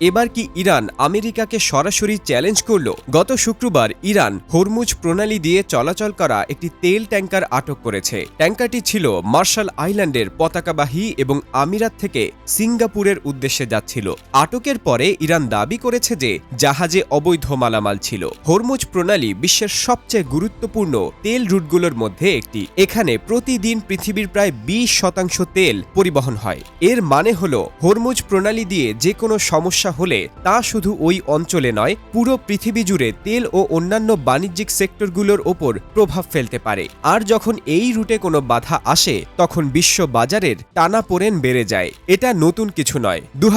এবার কি ইরান আমেরিকাকে সরাসরি চ্যালেঞ্জ করল? গত শুক্রবার ইরান হরমুজ প্রণালী দিয়ে চলাচল করা একটি তেল ট্যাঙ্কার আটক করেছে। ট্যাঙ্কারটি ছিল মার্শাল আইল্যান্ডের পতাকাবাহী এবং আমিরাত থেকে সিঙ্গাপুরের উদ্দেশ্যে যাচ্ছিল। আটকের পরে ইরান দাবি করেছে যে জাহাজে অবৈধ মালামাল ছিল। হরমুজ প্রণালী বিশ্বের সবচেয়ে গুরুত্বপূর্ণ তেল রুটগুলোর মধ্যে একটি। এখানে প্রতিদিন পৃথিবীর প্রায় বিশ শতাংশ তেল পরিবহন হয়। এর মানে হল, হরমুজ প্রণালী দিয়ে যে কোনো সমস্যা হলে তা শুধু ওই অঞ্চলে নয়, পুরো পৃথিবী জুড়ে তেল ও অন্যান্য বাণিজ্যিক সেক্টরগুলোর ওপর প্রভাব ফেলতে পারে। আর যখন এই রুটে কোনো বাধা আসে, তখন বিশ্ব বাজারের টানা টানাপোড়েন বেড়ে যায়। এটা নতুন কিছু নয়। দু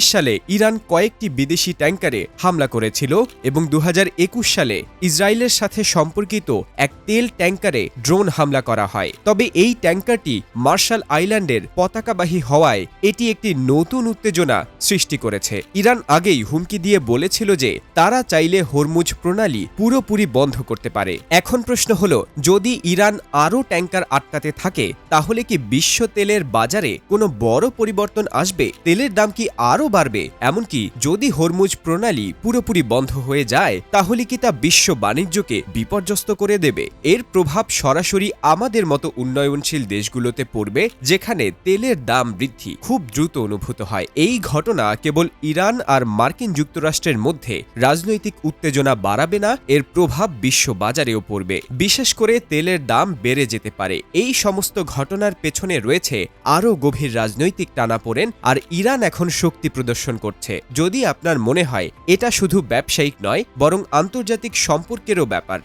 সালে ইরান কয়েকটি বিদেশি ট্যাঙ্কারে হামলা করেছিল এবং দু হাজার একুশ সালে ইসরায়েলের সাথে সম্পর্কিত এক তেল ট্যাঙ্কারে ড্রোন হামলা করা হয়। তবে এই ট্যাঙ্কারটি মার্শাল আইল্যান্ডের পতাকাবাহী হওয়ায় এটি একটি নতুন উত্তেজনা সৃষ্টি করেছে। ইরান আগেই হুমকি দিয়ে বলেছিল যে তারা চাইলে হরমুজ প্রণালী পুরোপুরি বন্ধ করতে পারে। এখন প্রশ্ন হলো, যদি ইরান আরও ট্যাঙ্কার আটকাতে থাকে, তাহলে কি বিশ্ব তেলের বাজারে কোনো বড় পরিবর্তন আসবে? তেলের দাম কি আরও বাড়বে? এমনকি যদি হরমুজ প্রণালী পুরোপুরি বন্ধ হয়ে যায়, তাহলে কি তা বিশ্ব বাণিজ্যকে বিপর্যস্ত করে দেবে? এর প্রভাব সরাসরি আমাদের মতো উন্নয়নশীল দেশগুলোতে পড়বে, যেখানে তেলের দাম বৃদ্ধি খুব দ্রুত অনুভূত হয়। এই ঘটনা কেবল ইরান আর মার্কিন যুক্তরাষ্ট্রের মধ্যে রাজনৈতিক উত্তেজনা বাড়াবে না, এর প্রভাব বিশ্ব বাজারেও পড়বে। বিশেষ করে তেলের দাম বেড়ে যেতে পারে। এই সমস্ত ঘটনার পেছনে রয়েছে আরও গভীর রাজনৈতিক টানাপোড়েন আর ইরান এখন শক্তি প্রদর্শন করছে। যদি আপনার মনে হয় এটা শুধু ব্যবসায়িক নয়, বরং আন্তর্জাতিক সম্পর্কেরও ব্যাপার।